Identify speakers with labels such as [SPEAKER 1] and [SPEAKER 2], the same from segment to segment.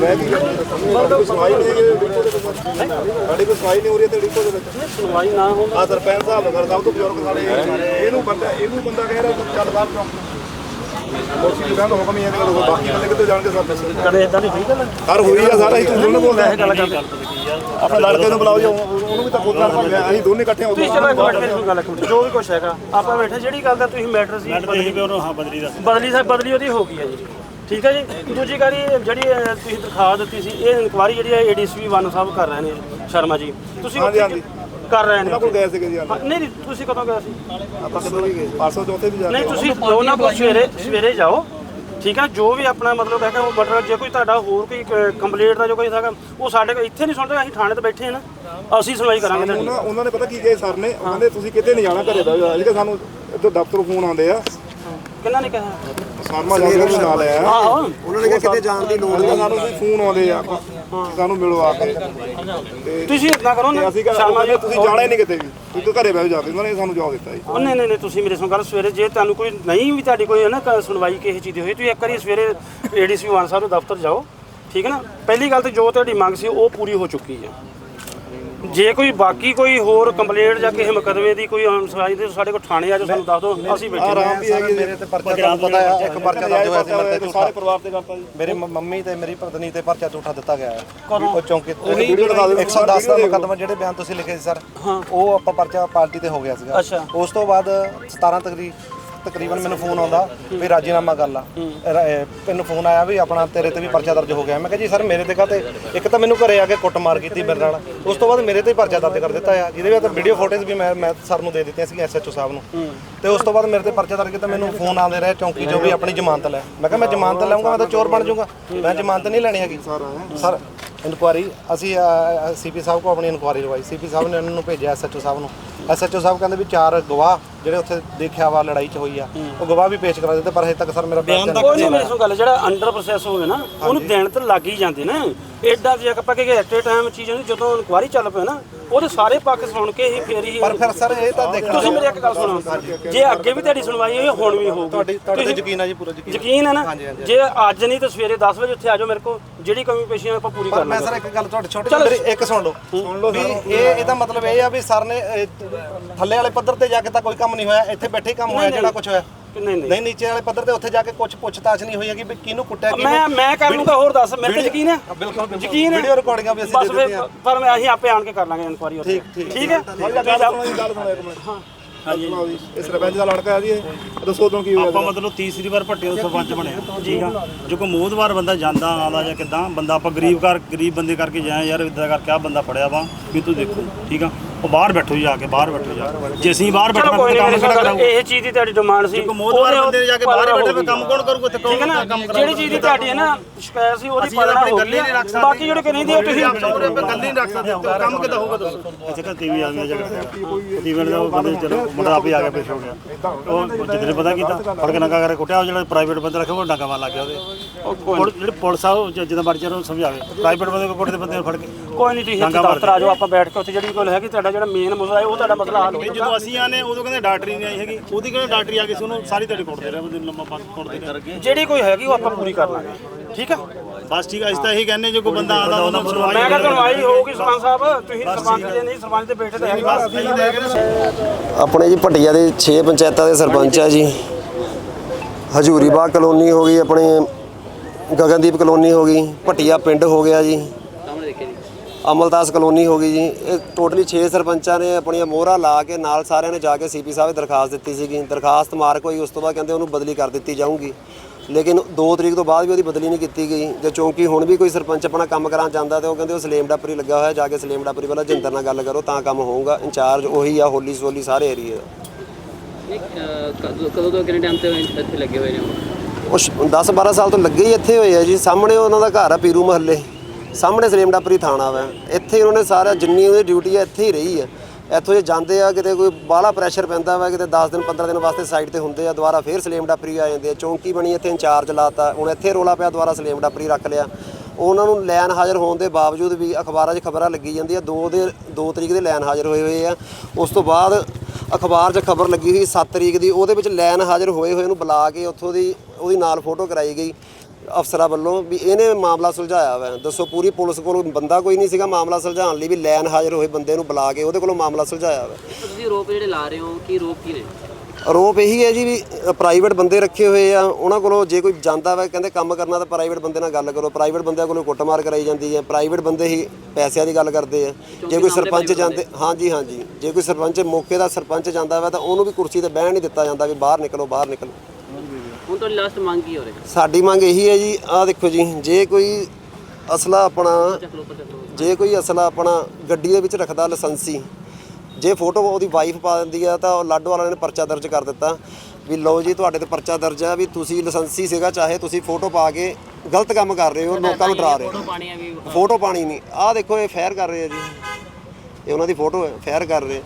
[SPEAKER 1] ਰਹਿ ਗਈ ਕੋਈ ਸਫ਼ਾਈ ਨਹੀਂ ਹੈਗੀ ਡਿਪੋ ਦੇ ਵਿੱਚ ਸਾਡੀ ਕੋਈ ਸਫ਼ਾਈ ਨਹੀਂ ਹੋ ਰਹੀ ਤੇ ਡਿਪੋ ਦੇ ਵਿੱਚ
[SPEAKER 2] ਸੁਣਵਾਈ ਨਾ ਹੋਵੇ
[SPEAKER 1] ਆ ਸਰਪੰਚ ਸਾਹਿਬ ਨਗਰ ਸਾਹਿਬ ਤੋਂ ਬਜ਼ੁਰਗ ਸਾਰੇ ਇਹਨੂੰ ਬੰਦਾ ਇਹਨੂੰ ਬੰਦਾ ਕਹਿ ਰਿਹਾ ਤੂੰ ਚੱਲ ਬਾਹਰ ਚੌਂਕ ਮੋਸੀ ਨੂੰ ਕਹਿੰਦਾ ਹੁਕਮ ਹੀ ਹੈ ਕਿ ਲੋਕ ਬਾਕੀ ਬੰਦੇ ਕਿੱਥੇ ਜਾਣਗੇ ਸਭ ਦੱਸੋ
[SPEAKER 2] ਕਦੇ ਇਦਾਂ ਨਹੀਂ ਹੋਈ ਗੱਲ
[SPEAKER 1] ਹਰ ਹੋਈ ਆ ਸਾਰਾ ਹੀ ਤੂੰ ਦੋਨੋਂ ਬੋਲਦਾ ਹੈ
[SPEAKER 2] ਗੱਲ ਕਰਦੇ
[SPEAKER 1] ਆਪਣੇ ਲੜਕੇ ਨੂੰ ਬੁਲਾਓ ਜੀ ਉਹਨੂੰ ਵੀ ਤਾਂ ਖੁਦ ਨਾਲ ਭੰਗਿਆ ਅਸੀਂ ਦੋਨੇ ਇਕੱਠੇ ਹੋ
[SPEAKER 2] ਤੁਸੀਂ ਚਲੋ ਇੱਕ ਮਿੰਟ ਮੇਰੀ ਸੁਣ ਗੱਲ ਇੱਕ ਮਿੰਟ ਜੋ ਵੀ ਕੁਛ ਹੈਗਾ। ਆਪਾਂ ਬੈਠੇ ਜਿਹੜੀ ਗੱਲ ਦਾ ਤੁਸੀਂ ਮੈਟਰ ਸੀ
[SPEAKER 3] ਹਾਂ ਬਦਲੀ ਦਾ
[SPEAKER 2] ਬਦਲੀ ਸਾਹਿਬ ਬਦਲੀ ਉਹਦੀ ਹੋ ਗਈ ਹੈ ਜੀ। ਠੀਕ ਹੈ ਜੀ? ਦੂਜੀ ਗੱਲ ਇਹ ਜਿਹੜੀ ਅਹ, ਤੁਸੀਂ ਦਰਖਾਸਤ ਦਿੱਤੀ ਸੀ ਇਹ ਇਨਕੁਆਰੀ ਜਿਹੜੀ ਹੈ ਏਡੀਸੀਪੀ ਵਨ ਸਾਹਿਬ ਕਰ ਰਹੇ ਨੇ ਸ਼ਰਮਾ ਜੀ। ਤੁਸੀਂ
[SPEAKER 1] ਹਾਂਜੀ,
[SPEAKER 2] ਉੱਥੇ ਕਰ ਰਹੇ ਨੇ
[SPEAKER 1] ਉਹਨਾਂ ਕੋਲ ਗਏ ਸੀਗੇ ਜੀ
[SPEAKER 2] ਹਾਂ, ਨਹੀਂ ਨਹੀਂ ਤੁਸੀਂ ਕਦੋਂ ਗਏ ਸੀ?
[SPEAKER 1] ਆਪਾਂ ਕਦੋਂ ਵੀ ਗਏ ਪਰਸੋਂ ਚੌਥੇ ਵੀ ਜਾ
[SPEAKER 2] ਨਹੀਂ ਤੁਸੀਂ ਉਹਨਾਂ ਕੋਲ ਸਵੇਰੇ ਸਵੇਰੇ ਜਾਓ ਠੀਕ ਹੈ? ਜੋ ਵੀ ਆਪਣਾ ਮਤਲਬ ਹੈਗਾ ਉਹ ਬਟਰ ਜੇ ਕੋਈ ਤੁਹਾਡਾ ਹੋਰ ਕੋਈ ਕੰਪਲੀਟ ਦਾ ਜੋ ਕੋਈ ਹੈਗਾ ਉਹ ਸਾਡੇ ਕੋਲ ਇੱਥੇ ਨਹੀਂ ਸੁਣਦੇ ਅਸੀਂ ਥਾਣੇ ਤੇ ਬੈਠੇ ਹਾਂ ਨਾ ਅਸੀਂ ਸੁਣਵਾਈ ਕਰਾਂਗੇ ਤੁਹਾਡੀ।
[SPEAKER 1] ਉਹਨਾਂ ਉਹਨਾਂ ਨੇ ਪਤਾ ਕੀ ਕਹੇ ਸਰ ਨੇ? ਉਹ ਕਹਿੰਦੇ ਤੁਸੀਂ ਕਿਤੇ ਨਹੀਂ ਜਾਣਾ ਘਰੇ ਜਾਓ। ਕਿ ਸਾਨੂੰ ਇੱਧਰ ਦਫ਼ਤਰੋਂ ਫੋਨ ਆਉਂਦੇ ਆ।
[SPEAKER 2] ਕਿੰਨਾ ਨੇ ਕਿਹਾ?
[SPEAKER 1] ਸ਼ਰਮਾ ਜੀ ਦੇ ਨਾਲ ਆਇਆ।
[SPEAKER 2] ਆਹੋ।
[SPEAKER 1] ਉਹਨਾਂ ਨੇ ਕਿਹਾ ਕਿਤੇ ਜਾਣ ਦੀ ਲੋੜ ਨਹੀਂ। ਸਾਨੂੰ ਵੀ ਫੋਨ ਆਉਂਦੇ ਆ ਕਿ ਸਾਨੂੰ ਮਿਲੋ ਆ ਕੇ। ਤੇ
[SPEAKER 2] ਤੁਸੀਂ ਇਦਾਂ ਕਰੋ ਨਾ
[SPEAKER 1] ਤੇ ਅਸੀਂ ਕਹਿੰਦੇ
[SPEAKER 2] ਸ਼ਰਮਾ ਜੀ
[SPEAKER 1] ਤੁਸੀਂ ਜਾਣਾ ਹੀ ਨਹੀਂ ਕਿਤੇ ਵੀ। ਤੁਸੀਂ ਤਾਂ ਘਰੇ ਬਹਿ ਜਾ ਕੇ ਉਹਨਾਂ ਨੇ ਸਾਨੂੰ ਜਵਾਬ ਦਿੱਤਾ ਜੀ।
[SPEAKER 2] ਉਹ ਨਹੀਂ ਨਹੀਂ ਨਹੀਂ ਤੁਸੀਂ ਮੇਰੇ ਸੁਣ ਗੱਲ ਸਵੇਰੇ ਜੇ ਤੁਹਾਨੂੰ ਕੋਈ ਨਹੀਂ ਵੀ ਤੁਹਾਡੀ ਕੋਈ ਹੈ ਨਾ ਕ- ਸੁਣਵਾਈ ਕਿਸੇ ਚੀਜ਼ ਦੀ ਹੋਈ ਤੁਸੀਂ ਇੱਕ ਵਾਰੀ ਸਵੇਰੇ ਏਡੀਸੀ ਸਾਹਿਬ ਦੇ ਦਫ਼ਤਰ ਜਾਓ ਠੀਕ ਹੈ ਨਾ? ਪਹਿਲੀ ਗੱਲ ਤੇ ਜੋ ਤੁਹਾਡੀ ਮੰਗ ਸੀ ਉਹ ਪੂਰੀ ਹੋ ਚੁੱਕੀ ਹੈ। ਜੇ ਕੋਈ ਬਾਕੀ ਕੋਈ ਹੋਰ ਕੰਪਲੇਂਟ ਜਾਂ ਕਿਸੇ ਮੁਕਦਮੇ ਦੀ ਕੋਈ ਸੁਣਵਾਈ ਦੇ ਸਾਡੇ ਕੋਲ ਥਾਣੇ ਆ ਜਾਓ ਸਾਨੂੰ ਦੱਸ ਦਿਓ ਅਸੀਂ ਬੈਠੇ ਹਾਂ
[SPEAKER 1] ਆਰਾਮ ਵੀ ਹੈਗੀ ਮੇਰੇ ਤੇ
[SPEAKER 4] ਪਰਚਾ ਤੁਹਾਨੂੰ ਪਤਾ ਹੈ ਇੱਕ ਪਰਚਾ ਦਰਜ ਹੋਇਆ ਸੀ ਮੇਰੇ ਤੇ
[SPEAKER 1] ਸਾਰੇ ਪਰਿਵਾਰ ਤੇ ਕਰਤਾ ਜੀ
[SPEAKER 4] ਮੇਰੇ ਮੰਮੀ ਤੇ ਮੇਰੀ ਪਤਨੀ ਤੇ ਪਰਚਾ ਝੂਠਾ ਦਿੱਤਾ ਗਿਆ ਹੈ? ਉਹ ਚੌਂਕੀ
[SPEAKER 1] ਵੀਡੀਓ ਦਿਖਾ ਦਿਓ।
[SPEAKER 4] 110 ਦਾ ਮੁਕੱਦਮਾ ਜਿਹੜੇ ਬਿਆਨ ਤੁਸੀਂ ਲਿਖੇ ਸੀ ਸਰ ਉਹ ਆਪਾਂ ਪਰਚਾ ਪਾਰਟੀ ਤੇ ਹੋ ਗਿਆ ਸੀਗਾ। ਉਸ ਤੋਂ ਬਾਅਦ 17 ਤਰੀਕ ਤਕਰੀਬਨ ਮੈਨੂੰ ਫੋਨ ਆਉਂਦਾ ਵੀ ਰਾਜੀਨਾਮਾ ਕਰ ਲਾ। ਮੈਨੂੰ ਫੋਨ ਆਇਆ ਵੀ ਆਪਣਾ ਤੇਰੇ ਤੇ ਵੀ ਪਰਚਾ ਦਰਜ ਹੋ ਗਿਆ। ਮੈਂ ਕਿਹਾ ਜੀ ਸਰ ਮੇਰੇ ਤੇ ਕਾਤੇ ਇੱਕ ਤਾਂ ਮੈਨੂੰ ਘਰੇ ਆ ਕੇ ਕੁੱਟਮਾਰ ਕੀਤੀ ਮੇਰੇ ਨਾਲ। ਉਸ ਤੋਂ ਬਾਅਦ ਮੇਰੇ ਤੇ ਹੀ ਪਰਚਾ ਦਰਜ ਕਰ ਦਿੱਤਾ ਆ। ਜਿਹਦੇ ਵਿੱਚ ਵੀਡੀਓ ਫੋਟੋਜ਼ ਵੀ ਮੈਂ ਮੈਂ ਸਰ ਨੂੰ ਦੇ ਦਿੱਤੀਆਂ ਸੀ ਐਸਐਚਓ ਸਾਹਿਬ ਨੂੰ। ਤੇ ਉਸ ਤੋਂ ਬਾਅਦ ਮੇਰੇ ਤੇ ਪਰਚਾ ਦਰਜ ਕੀਤਾ ਮੈਨੂੰ ਫੋਨ ਆਉਂਦੇ ਰਹੇ ਚੌਂਕੀ ਜੋ ਵੀ ਆਪਣੀ ਜ਼ਮਾਨਤ ਲੈ। ਮੈਂ ਕਿਹਾ ਮੈਂ ਜ਼ਮਾਨਤ ਲਵਾਂਗਾ ਮੈਂ ਤਾਂ ਚੋਰ ਬਣ ਜਾਊਂਗਾ। ਮੈਂ ਜ਼ਮਾਨਤ ਨਹੀਂ ਲੈਣੀ ਹੈਗੀ। ਸਰ ਇਨਕੁਆਰੀ ਅਸੀਂ ਸੀਪੀ ਸਾਹਿਬ ਕੋ ਆਪਣੀ ਇਨਕੁਆਰੀ ਲਵਾਈ। ਸੀਪੀ ਸਾਹਿਬ ਨੇ ਉਹਨਾਂ ਨੂੰ ਭੇਜਿਆ ਐਸਐਚਓ ਸਾਹਿਬ ਨੂੰ। ਐਸਐਚਓ ਸਾਹਿਬ ਕਹਿੰਦੇ ਵੀ ਚਾਰ ਗਵਾਹ ਜਿਹੜੇ ਉੱਥੇ ਦੇਖਿਆ ਵਾ ਲੜਾਈ 'ਚ ਹੋਈ ਆ ਉਹ ਗਵਾਹ ਵੀ ਪੇਸ਼ ਕਰਾ ਦਿੱਤੇ ਪਰ ਹਜੇ ਤੱਕ ਸਰ ਮੇਰਾ ਬਿਆਨ
[SPEAKER 2] ਕੋਈ ਨਹੀਂ ਮੇਰੀ ਸੁਣ ਗੱਲ ਜਿਹੜਾ ਅੰਡਰ ਪ੍ਰੋਸੈਸ ਹੋਵੇ ਨਾ ਉਹਨੂੰ ਦੇਣ ਤੇ ਲੱਗ ਹੀ ਜਾਂਦੇ ਨੇ। ਐਡਾ ਜੇ ਆਪਾਂ ਕਿ ਐਟ ਏ ਟਾਈਮ ਚੀਜ਼ ਨੂੰ ਜਦੋਂ ਇਨਕੁਆਰੀ ਚੱਲ ਪਏ ਨਾ ਉਹਦੇ ਸਾਰੇ ਪੱਖ ਸੁਣ ਕੇ ਹੀ ਫੇਰ ਹੀ
[SPEAKER 4] ਪਰ ਫਿਰ ਸਰ ਇਹ ਤਾਂ ਦੇਖਣਾ
[SPEAKER 2] ਤੁਸੀਂ ਮੇਰੀ ਇੱਕ ਗੱਲ ਸੁਣੋ। ਜੇ ਅੱਗੇ ਵੀ ਤੁਹਾਡੀ ਸੁਣਵਾਈ ਹੋਈ ਹੁਣ ਵੀ ਹੋਊਗੀ।
[SPEAKER 4] ਤੁਹਾਡੀ ਤੁਹਾਡੇ ਯਕੀਨ ਆ ਜੀ ਪੂਰਾ ਯਕੀਨ।
[SPEAKER 2] ਯਕੀਨ ਹੈ ਨਾ? ਜੇ ਅੱਜ ਨਹੀਂ ਤਾਂ ਸਵੇਰੇ 10 ਵਜੇ ਉੱਥੇ ਆ ਜਾਓ ਮੇਰੇ ਕੋਲ ਜਿਹੜੀ ਕਮੀ ਪੇਸ਼ੀਆਂ ਆਪਾਂ ਪੂਰੀ ਕਰ
[SPEAKER 4] ਪਰ ਮੈਂ
[SPEAKER 2] ਲਾਂਗੇ।
[SPEAKER 4] ਸਰ ਇੱਕ ਗੱਲ ਤੁਹਾਡੇ ਛੋਟੇ ਜਿਹੇ ਮੇਰੀ ਇੱਕ ਸੁਣ ਲਓ। ਸੁਣ ਲਓ ਵੀ ਇਹ ਇਹਦਾ ਮਤਲਬ ਇਹ ਆ ਵੀ ਸਰ ਨੇ ਥੱਲੇ ਵਾਲੇ ਪੱਧਰ ਤੇ ਜਾ ਕੇ ਤਾਂ ਕੋਈ ਕੰਮ ਨਹੀਂ ਹੋਇਆ ਇੱਥੇ ਬੈਠੇ ਹੀ ਕੰਮ ਹੋਇਆ ਜਿਹੜਾ ਕੁਝ ਹੋਇਆ।
[SPEAKER 2] ਨਹੀਂ ਨਹੀਂ।
[SPEAKER 4] ਨਹੀਂ ਨੀਚੇ ਵਾਲੇ ਪੱਧਰ ਤੇ ਉੱਥੇ ਜਾ ਕੇ ਕੁਝ ਪੁੱਛਤਾਛ ਨਹੀਂ ਹੋਈ ਹੈਗੀ ਵੀ ਕਿਹਨੂੰ ਕੁੱਟਿਆ ਕਿਹਨੂੰ
[SPEAKER 2] ਮੈਂ ਮੈਂ ਕਰ ਲੂੰਗਾ ਹੋਰ ਦੱਸ ਮੇਰੇ ਤੇ ਯਕੀਨ ਹੈ?
[SPEAKER 4] ਬਿਲਕੁਲ
[SPEAKER 2] ਯਕੀਨ ਹੈ?
[SPEAKER 4] ਵੀਡੀਓ ਰਿਕਾਰਡਿੰਗਾਂ ਵੀ ਅਸੀਂ
[SPEAKER 2] ਬਸ
[SPEAKER 4] ਦੇ
[SPEAKER 2] ਫਿਰ
[SPEAKER 4] ਦਿੱਤੀਆਂ।
[SPEAKER 2] ਪਰ ਮੈਂ ਅਸੀਂ ਆਪੇ ਆਣ ਕੇ ਕਰ ਲਾਂਗੇ ਇਨਕੁਆਰੀ ਉੱਥੇ।
[SPEAKER 4] ਠੀਕ,
[SPEAKER 2] ਠੀਕ। ਹੈ?
[SPEAKER 1] ਗੱਲ ਸੁਣੋ ਜੀ ਗੱਲ ਸੁਣੋ ਇੱਕ ਮਿੰਟ। ਹਾਂ। ਹਾਂਜੀ। ਇਹ ਸਰਪੰਚ ਦਾ ਲੜਕਾ ਹੈ ਜੀ ਇਹ। ਦੱਸੋ ਉਦੋਂ ਕੀ ਹੋਇਆ
[SPEAKER 3] ਆਪਾਂ ਮਤਲਬ ਤੀਸਰੀ ਵਾਰ ਭੱਟੇ ਤੋਂ ਸਰਪੰਚ ਬਣਿਆ। ਠੀਕ ਆ? ਜੋ ਕੋ ਮੋਹਦਵਾਰ ਬੰਦਾ ਜਾਂਦਾ ਆਉਂਦਾ ਜਾਂ ਕਿਦਾਂ ਬੰਦਾ ਆਪਾਂ ਗਰੀਬ ਘਰ ਗਰੀਬ ਬੰਦੇ ਕਰਕੇ ਜਾਇਆ ਯਾਰ ਇਦਾਂ ਕਰਕੇ ਆ ਬੰਦਾ ਫੜਿਆ ਵਾ ਵੀ ਤੂੰ ਦੇਖੋ ਠੀਕ ਆ? ਉਹ ਬਾਹਰ ਬੈਠੋ ਜਾ ਕੇ ਬਾਹਰ ਬੈਠੋ ਜਾ ਕੇ। ਜੇ ਅਸੀਂ ਬਾਹਰ
[SPEAKER 2] ਚਲੋ
[SPEAKER 3] ਬੈਠਣਾ
[SPEAKER 2] ਕੋਈ
[SPEAKER 3] ਤਾਂ
[SPEAKER 2] ਨਹੀਂ
[SPEAKER 3] ਕੰਮ ਕਿਹੜਾ ਕਰਾਂਗੇ
[SPEAKER 2] ਇਹ ਚੀਜ਼ ਦੀ ਤੁਹਾਡੀ ਡਿਮਾਂਡ ਸੀ।
[SPEAKER 3] ਕੋ ਮੋਹਦਵਾਰ
[SPEAKER 2] ਉਹਦੇ
[SPEAKER 3] ਬੰਦੇ ਜਾ ਕੇ ਬਾਹਰ ਬੈਠੇ। ਫਿਰ ਕੰਮ ਕੌਣ ਕਰੂਗਾ? ਤੇ
[SPEAKER 2] ਠੀਕ ਹੈ ਨਾ?
[SPEAKER 3] ਕੰਮ
[SPEAKER 2] ਜਿਹੜੀ ਚੀਜ਼ ਦੀ ਤੁਹਾਡੀ ਹੈ ਨਾ ਸ਼ਿਕਾਇਤ ਸੀ ਉਹਦੀ
[SPEAKER 3] ਅਸੀਂ
[SPEAKER 2] ਪਾਲਣਾ
[SPEAKER 3] ਆਪਣੀ
[SPEAKER 2] ਹੋ
[SPEAKER 3] ਗੱਲੇ ਨਹੀਂ ਰੱਖ ਸਕਦੇ।
[SPEAKER 2] ਬਾਕੀ ਜਿਹੜੇ ਕਿ ਨਹੀਂ ਦੀ ਉਹ ਤੁਸੀਂ
[SPEAKER 3] ਆਪਾਂ ਗੱਲ ਨਹੀਂ ਰੱਖ ਸਕਦੇ। ਤੇ ਕੰਮ ਕਿਦਾਂ ਹੋਊਗਾ ਦੱਸੋ? ਅੱਛਾ ਕਿ ਟੀਵੀ ਆ ਗਿਆ ਜਗ੍ਹਾ ਟੀਵੀ ਦਾ ਉਹ ਬੰਦੇ ਚਲੋ ਮੁੰਡਾ ਆਪ ਹੀ ਆ ਗਿਆ ਪੇਸ਼ ਹੋ ਗਿਆ। ਉਹ ਜਿੱਦਨੇ ਪਤਾ ਕੀਤਾ ਫੜ ਕੇ ਨੰਗਾ ਕਰਕੇ ਕੁੱਟਿਆ ਉਹ ਜਿਹੜਾ ਪ੍ਰਾਈਵੇਟ ਬੰਦਾ ਰੱਖਿਆ ਉਹ ਡਾਕਾ ਮਾਰ ਲੱਗ ਗਿਆ ਉਹਦੇ। ਪੁਲ- ਜਿਹੜੇ ਪੁਲਿਸ ਆ ਉਹ ਜਦੋਂ ਮਰਜ਼ੀ ਉਹਨੂੰ ਸਮਝਾਵੇ। ਪ੍ਰਾਈਵੇਟ ਬੰਦੇ ਕੋ ਕੁੱਟਦੇ ਬੰਦੇ ਨੂੰ ਫੜ ਕੇ।
[SPEAKER 2] ਕੋਈ ਨਹੀਂ ਤੁਸੀਂ ਇੱਥੇ ਦਫ਼ਤਰ ਆ ਜਾਓ ਆਪਾਂ ਬੈਠ ਕੇ ਉੱਥੇ ਜਿਹੜੀ ਕੋਲ ਹੈਗੀ ਤੁਹਾਡਾ ਜਿਹੜਾ ਮੇਨ ਮਸਲਾ ਹੈ ਉਹ ਤੁਹਾਡਾ ਮਸਲਾ ਹੱਲ ਹੋ
[SPEAKER 3] ਇਹ ਜਦੋਂ ਅਸੀਂ ਆਨੇ ਉਦੋਂ ਕਹਿੰਦੇ ਡਾਕਟਰੀ ਨਹੀਂ ਆਈ ਹੈਗੀ। ਉਹਦੀ ਕਿਹੜਾ ਡਾਕਟਰੀ ਆ ਗਈ ਸੀ ਉਹਨੂੰ ਸਾਰੀ ਦਿਹਾੜੀ ਕੁੱਟਦੇ ਰਹੇ ਬੰਦੇ ਨੂੰ ਲੰਮਾ ਪਾ ਕੁੱਟਦੇ ਰਹੇ।
[SPEAKER 2] ਜਿਹੜੀ ਕੋਈ ਹੈਗੀ ਉਹ ਆਪਾਂ ਪੂਰੀ ਕਰ ਲਾਂਗੇ। ਠੀਕ ਆ?
[SPEAKER 3] ਬਸ ਠੀਕ ਆ ਅਸੀਂ ਤਾਂ ਇਹੀ ਕਹਿੰਦੇ ਜੋ ਕੋਈ ਬੰਦਾ ਆਉਂਦਾ ਉਹਨਾਂ ਨੂੰ
[SPEAKER 2] ਮੈਂ ਕਿਹਾ ਤੁਹਾਨੂੰ ਆਈ ਹੋਊਗੀ ਸਰਪੰਚ ਸਾਹਿਬ ਤੁਸੀਂ ਸਰਪੰਚ ਦੇ ਨਹੀਂ ਸਰਪੰਚ ਦੇ ਬੈਠੇ ਤੇ ਹੈਗੇ।
[SPEAKER 5] ਆਪਣੇ ਜੀ ਭਟੀਆ ਦੇ 6 ਪੰਚਾਇਤਾਂ ਦੇ ਸਰਪੰਚ ਆ ਜੀ। ਹਜੂਰੀ ਬਾਗ ਕਲੋਨੀ ਹੋ ਗਈ ਆਪਣੇ ਗਗਨਦੀਪ ਕਲੋਨੀ ਹੋ ਗਈ ਭਟੀਆ ਪਿੰਡ ਹੋ ਗਿਆ ਜੀ। ਅਮਲਦਾਸ ਕਲੋਨੀ ਹੋ ਗਈ ਜੀ। ਇਹ ਟੋਟਲੀ 6 ਸਰਪੰਚਾਂ ਨੇ ਆਪਣੀਆਂ ਮੋਹਰਾਂ ਲਾ ਕੇ ਨਾਲ ਸਾਰਿਆਂ ਨੇ ਜਾ ਕੇ ਸੀਪੀ ਸਾਹਿਬ ਦਰਖਾਸਤ ਦਿੱਤੀ ਸੀਗੀ। ਦਰਖਾਸਤ ਮਾਰਕ ਹੋਈ ਉਸ ਤੋਂ ਬਾਅਦ ਕਹਿੰਦੇ ਉਹਨੂੰ ਬਦਲੀ ਕਰ ਦਿੱਤੀ ਜਾਊਗੀ। ਲੇਕਿਨ 2 ਤਰੀਕ ਤੋਂ ਬਾਅਦ ਵੀ ਉਹਦੀ ਬਦਲੀ ਨਹੀਂ ਕੀਤੀ ਗਈ। ਜੇ ਚੌਂਕੀ ਹੁਣ ਵੀ ਕੋਈ ਸਰਪੰਚ ਆਪਣਾ ਕੰਮ ਕਰਾਂ ਚਾਹੁੰਦਾ ਤੇ ਉਹ ਕਹਿੰਦੇ ਉਹ ਸਲੇਮ ਡਾਪਰੀ ਲੱਗਾ ਹੋਇਆ ਜਾ ਕੇ ਸਲੇਮ ਡਾਪਰੀ ਵਾਲਾ ਜਿੰਦਰ ਨਾਲ ਗੱਲ ਕਰੋ ਤਾਂ ਕੰਮ ਹੋਊਗਾ। ਇੰਚਾਰਜ ਉਹੀ ਆ ਹੋਲੀ ਸੋਲੀ ਸਾਰੇ ਏਰੀਏ ਦਾ।
[SPEAKER 6] ਕਦੋਂ ਤੋਂ ਕਿੰਨੇ ਟਾਈਮ ਤੇ ਇੱਥੇ ਲੱਗੇ ਹੋਏ ਨੇ ਉਹ?
[SPEAKER 5] ਉਹ 10 12 ਸਾਲ ਤੋਂ ਲੱਗੇ ਹੀ ਇੱਥੇ ਹੋਏ ਆ ਜੀ। ਸਾਹਮਣੇ ਉਹਨਾਂ ਦਾ ਘਰ ਆ ਪੀਰੂ ਮਹੱਲੇ। ਸਾਹਮਣੇ ਸਲੇਮ ਡਾਪਰੀ ਥਾਣਾ ਵਾ। ਇੱਥੇ ਉਹਨਾਂ ਨੇ ਸਾਰਾ ਜਿੰਨੀ ਉਹਦੀ ਡਿਊਟੀ ਆ, ਇੱਥੇ ਹੀ ਰਹੀ ਆ। ਇੱਥੋਂ ਜੇ ਜਾਂਦੇ ਆ, ਕਿਤੇ ਕੋਈ ਬਾਹਲਾ ਪ੍ਰੈਸ਼ਰ ਪੈਂਦਾ ਵਾ, ਕਿਤੇ 10 ਦਿਨ 15 ਦਿਨ ਵਾਸਤੇ ਸਾਈਡ ਤੇ ਹੁੰਦੇ ਆ, ਦੁਬਾਰਾ ਫੇਰ ਸਲੇਮ ਡਾਪਰੀ ਆ ਜਾਂਦੇ ਆ। ਚੌਂਕੀ ਬਣੀ ਇੱਥੇ ਇੰਚਾਰਜ ਲਾਤਾ। ਹੁਣ ਇੱਥੇ ਰੋਲਾ ਪਿਆ, ਦੁਬਾਰਾ ਸਲੇਮ ਡਾਪਰੀ ਰੱਖ ਲਿਆ। ਉਹਨਾਂ ਨੂੰ ਲੈਨ ਹਾਜ਼ਰ ਹੋਣ ਦੇ ਬਾਵਜੂਦ ਵੀ ਅਖਬਾਰਾਂ 'ਚ ਖਬਰਾਂ ਲੱਗੀ ਜਾਂਦੀਆਂ। ਦੋ ਦੇ, ਦੋ ਤਰੀਕ ਦੇ ਲੈਨ ਹਾਜ਼ਰ ਹੋਏ ਹੋਏ ਆ। ਉਸ ਤੋਂ ਬਾਅਦ ਅਖਬਾਰ 'ਚ ਖਬਰ ਲੱਗੀ ਹੋਈ 7 ਤਰੀਕ ਦੀ, ਉਹਦੇ ਵਿੱਚ ਲੈਨ ਹਾਜ਼ਰ ਹੋਏ ਹੋਏ ਨੂੰ ਬੁਲਾ ਕੇ ਉੱਥੋਂ ਦੀ ਉਹਦੀ ਨਾਲ ਫੋਟੋ ਕਰਾਈ ਗਈ ਅਫਸਰਾਂ ਵੱਲੋਂ ਵੀ ਇਹਨੇ ਮਾਮਲਾ ਸੁਲਝਾਇਆ ਵਾ। ਦੱਸੋ ਪੂਰੀ ਪੁਲਿਸ ਕੋਲ ਬੰਦਾ ਕੋਈ ਨਹੀਂ ਸੀਗਾ ਮਾਮਲਾ ਸੁਲਝਾਉਣ ਲਈ ਵੀ ਲੈਣ ਹਾਜ਼ਰ ਹੋਏ ਬੰਦੇ ਨੂੰ ਬੁਲਾ ਕੇ ਉਹਦੇ ਕੋਲੋਂ ਮਾਮਲਾ ਸੁਲਝਾਇਆ ਵਾ।
[SPEAKER 6] ਤੁਸੀਂ ਰੋਪ ਜਿਹੜੇ ਲਾ ਰਹੇ ਹੋ, ਕੀ ਰੋਪ ਕੀ ਨੇ
[SPEAKER 5] ਆਰੋਪ ਇਹੀ ਹੈ ਜੀ ਵੀ ਪ੍ਰਾਈਵੇਟ ਬੰਦੇ ਰੱਖੇ ਹੋਏ ਆ ਉਹਨਾਂ ਕੋਲੋਂ ਜੇ ਕੋਈ ਜਾਂਦਾ ਵਾ ਕਹਿੰਦੇ ਕੰਮ ਕਰਨਾ ਤਾਂ ਪ੍ਰਾਈਵੇਟ ਬੰਦੇ ਨਾਲ ਗੱਲ ਕਰੋ ਪ੍ਰਾਈਵੇਟ ਬੰਦਿਆਂ ਕੋਲੋਂ ਕੁੱਟਮਾਰ ਕਰਾਈ ਜਾਂਦੀ ਹੈ ਪ੍ਰਾਈਵੇਟ ਬੰਦੇ ਹੀ ਪੈਸਿਆਂ ਦੀ ਗੱਲ ਕਰਦੇ ਆ। ਜੇ ਕੋਈ ਸਰਪੰਚ ਜਾਂਦੇ ਹਾਂਜੀ ਹਾਂਜੀ ਜੇ ਕੋਈ ਸਰਪੰਚ ਮੌਕੇ ਦਾ ਸਰਪੰਚ ਜਾਂਦਾ ਵਾ ਤਾਂ ਉਹਨੂੰ ਵੀ ਕੁਰਸੀ ਤੇ ਬਹਿਣ ਨਹੀਂ ਦਿੱਤਾ ਜਾਂਦਾ ਵੀ ਬਾਹਰ ਨਿਕਲੋ ਬਾਹਰ ਨਿਕਲੋ।
[SPEAKER 6] ਹੁਣ ਤੁਹਾਡੀ ਲਾਸਟ ਮੰਗ ਕੀ ਹੋ ਰਹੀ
[SPEAKER 5] ਸਾਡੀ ਮੰਗ ਇਹੀ ਹੈ ਜੀ ਆਹ ਦੇਖੋ ਜੀ ਜੇ ਕੋਈ ਅਸਲਾ ਆਪਣਾ ਜੇ ਕੋਈ ਅਸਲਾ ਆਪਣਾ ਗੱਡੀ ਦੇ ਵਿੱਚ ਰੱਖਦਾ ਲਾਇਸੈਂਸੀ ਜੇ ਫੋਟੋ ਉਹਦੀ ਵਾਈਫ ਪਾ ਦਿੰਦੀ ਆ ਤਾਂ ਉਹ ਲਾਡੋ ਵਾਲਿਆਂ ਨੇ ਪਰਚਾ ਦਰਜ ਕਰ ਦਿੱਤਾ ਵੀ ਲਓ ਜੀ ਤੁਹਾਡੇ ਤੇ ਪਰਚਾ ਦਰਜ ਆ ਵੀ ਤੁਸੀਂ ਲਾਇਸੈਂਸੀ ਸੀਗਾ ਚਾਹੇ ਤੁਸੀਂ ਫੋਟੋ ਪਾ ਕੇ ਗਲਤ ਕੰਮ ਕਰ ਰਹੇ ਹੋ ਲੋਕਾਂ ਨੂੰ ਡਰਾ ਰਹੇ ਹੋ।
[SPEAKER 6] ਫੋਟੋ ਪਾਣੀ ਆ ਵੀ।
[SPEAKER 5] ਫੋਟੋ ਪਾਣੀ ਨਹੀਂ। ਆਹ ਦੇਖੋ ਇਹ ਫਾਇਰ ਕਰ ਰਹੇ ਆ ਜੀ। ਇਹ ਉਹਨਾਂ ਦੀ ਫੋਟੋ ਹੈ ਫਾਇਰ ਕਰ ਰਹੇ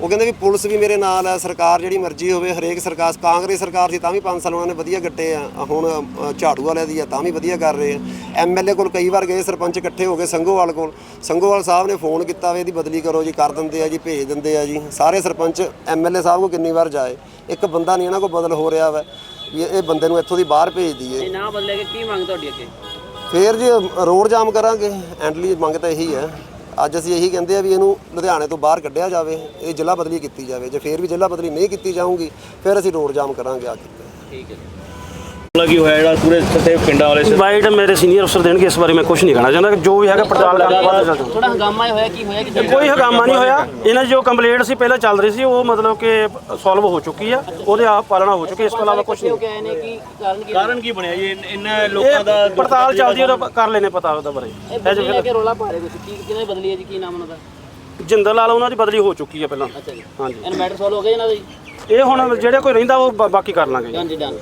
[SPEAKER 5] ਉਹ ਕਹਿੰਦੇ ਵੀ ਪੁਲਿਸ ਵੀ ਮੇਰੇ ਨਾਲ ਹੈ ਸਰਕਾਰ ਜਿਹੜੀ ਮਰਜ਼ੀ ਹੋਵੇ ਹਰੇਕ ਸਰਕਾਰ ਕਾਂਗਰਸ ਸਰਕਾਰ ਸੀ ਤਾਂ ਵੀ 5 ਸਾਲ ਉਹਨਾਂ ਨੇ ਵਧੀਆ ਕੱਟੇ ਆ ਹੁਣ ਝਾੜੂ ਵਾਲਿਆਂ ਦੀ ਆ ਤਾਂ ਵੀ ਵਧੀਆ ਕਰ ਰਹੇ ਆ। ਐਮਐਲਏ ਕੋਲ ਕਈ ਵਾਰ ਗਏ ਸਰਪੰਚ ਇਕੱਠੇ ਹੋ ਗਏ ਸੰਘੋਵਾਲ ਕੋਲ। ਸੰਘੋਵਾਲ ਸਾਹਿਬ ਨੇ ਫੋਨ ਕੀਤਾ ਵੇ ਇਹਦੀ ਬਦਲੀ ਕਰੋ ਜੀ ਕਰ ਦਿੰਦੇ ਆ ਜੀ ਭੇਜ ਦਿੰਦੇ ਆ ਜੀ। ਸਾਰੇ ਸਰਪੰਚ ਐਮਐਲਏ ਸਾਹਿਬ ਕੋ ਕਿੰਨੀ ਵਾਰ ਜਾਏ। ਇੱਕ ਬੰਦਾ ਨਹੀਂ ਇਹਨਾਂ ਕੋ ਬਦਲ ਹੋ ਰਿਹਾ ਵਾ ਵੀ ਇਹ ਬੰਦੇ ਨੂੰ ਇੱਥੋਂ ਦੀ ਬਾਹਰ ਭੇਜ ਦਈਏ।
[SPEAKER 6] ਇਹ ਨਾ ਬਦਲੇ ਕੇ ਕੀ ਮੰਗ ਤੁਹਾਡੀ ਅੱਗੇ?
[SPEAKER 5] ਫੇਰ ਜੀ ਰੋਡ ਜਾਮ ਕਰਾਂਗੇ। ਐਂਡਲੀ ਮੰਗ ਤਾਂ ਇਹੀ ਹੈ। ਅੱਜ ਅਸੀਂ ਇਹੀ ਕਹਿੰਦੇ ਆ ਵੀ ਇਹਨੂੰ ਲੁਧਿਆਣੇ ਤੋਂ ਬਾਹਰ ਕੱਢਿਆ ਜਾਵੇ, ਇਹ ਜ਼ਿਲ੍ਹਾ ਬਦਲੀ ਕੀਤੀ ਜਾਵੇ। ਜੇ ਫੇਰ ਵੀ ਜ਼ਿਲ੍ਹਾ ਬਦਲੀ ਨਹੀਂ ਕੀਤੀ ਜਾਊਗੀ, ਫਿਰ ਅਸੀਂ ਰੋਡ ਜਾਮ ਕਰਾਂਗੇ ਆ ਕੇ।
[SPEAKER 6] ਠੀਕ ਹੈ
[SPEAKER 7] ਲੱਗੀ ਹੋਇਆ ਜਿਹੜਾ ਪੂਰੇ ਸੱਤੇ ਪਿੰਡਾਂ ਵਾਲੇ ਸ-
[SPEAKER 2] ਵਾਈਟ ਮੇਰੇ ਸੀਨੀਅਰ ਅਫਸਰ ਦੇਣਗੇ ਇਸ ਬਾਰੇ ਮੈਂ ਕੁਝ ਨਹੀਂ ਕਹਿਣਾ ਚਾਹੁੰਦਾ। ਜੋ ਵੀ ਹੈਗਾ ਪੜਤਾਲ ਕਰਕੇ ਬਾਅਦ
[SPEAKER 6] ਥੋੜਾ ਹੰਗਾਮਾ ਹੋਇਆ ਕੀ ਹੋਇਆ ਕਿ
[SPEAKER 2] ਕੋਈ ਹਗਾਮਾ ਨਹੀਂ ਹੋਇਆ। ਇਹਨਾਂ ਦੀ ਜੋ ਕੰਪਲੇਂਟ ਸੀ ਪਹਿਲਾਂ ਚੱਲ ਰਹੀ ਸੀ ਉਹ ਮਤਲਬ ਕਿ ਸੋਲਵ ਹੋ ਚੁੱਕੀ ਆ। ਉਹਦੇ ਆਪ ਪਾਲਣਾ ਹੋ ਚੁੱਕੀ ਇਸ ਤੋਂ ਇਲਾਵਾ ਕੁਝ ਨਹੀਂ।
[SPEAKER 6] ਕੀ ਕਾਰਨ ਕੀ
[SPEAKER 7] ਕਾਰਨ ਕੀ ਬਣਿਆ ਜੀ? ਇਨ- ਇਹਨਾਂ ਲੋਕਾਂ ਦਾ
[SPEAKER 2] ਪੜਤਾਲ ਚੱਲਦੀ ਹੈ ਉਹਦਾ ਕਰ ਲੈਨੇ ਪਤਾ ਉਹਦਾ ਬਾਰੇ।
[SPEAKER 6] ਇਹ ਬਦਲੀ ਲੈ ਕੇ ਰੋਲਾ ਪਾ ਰਹੇ ਕੁਛ ਕੀ ਕਿਹਨੇ ਬਦਲੀ ਹੈ ਜੀ? ਕੀ ਨਾਮ ਉਹਨਾਂ ਦਾ?
[SPEAKER 2] ਜਿੰਦਲ ਵਾਲਾ ਉਹਨਾਂ ਦੀ ਬਦਲੀ ਹੋ ਚੁੱਕੀ ਹੈ ਪਹਿਲਾਂ।
[SPEAKER 6] ਅੱਛਾ ਜੀ।
[SPEAKER 2] ਹਾਂਜੀ।
[SPEAKER 6] ਇਹਨਾਂ ਮੈਟਰ ਸੋਲਵ ਹੋ ਗਿਆ ਇਹਨਾਂ ਦਾ ਜੀ?
[SPEAKER 2] ਇਹ ਹੁਣ ਜਿਹੜੇ ਕੋਈ ਰਹਿੰਦਾ ਉਹ ਬਾ- ਬਾਕੀ ਕਰ ਲਾਂਗੇ
[SPEAKER 6] ਹਾਂਜੀ ਡਨ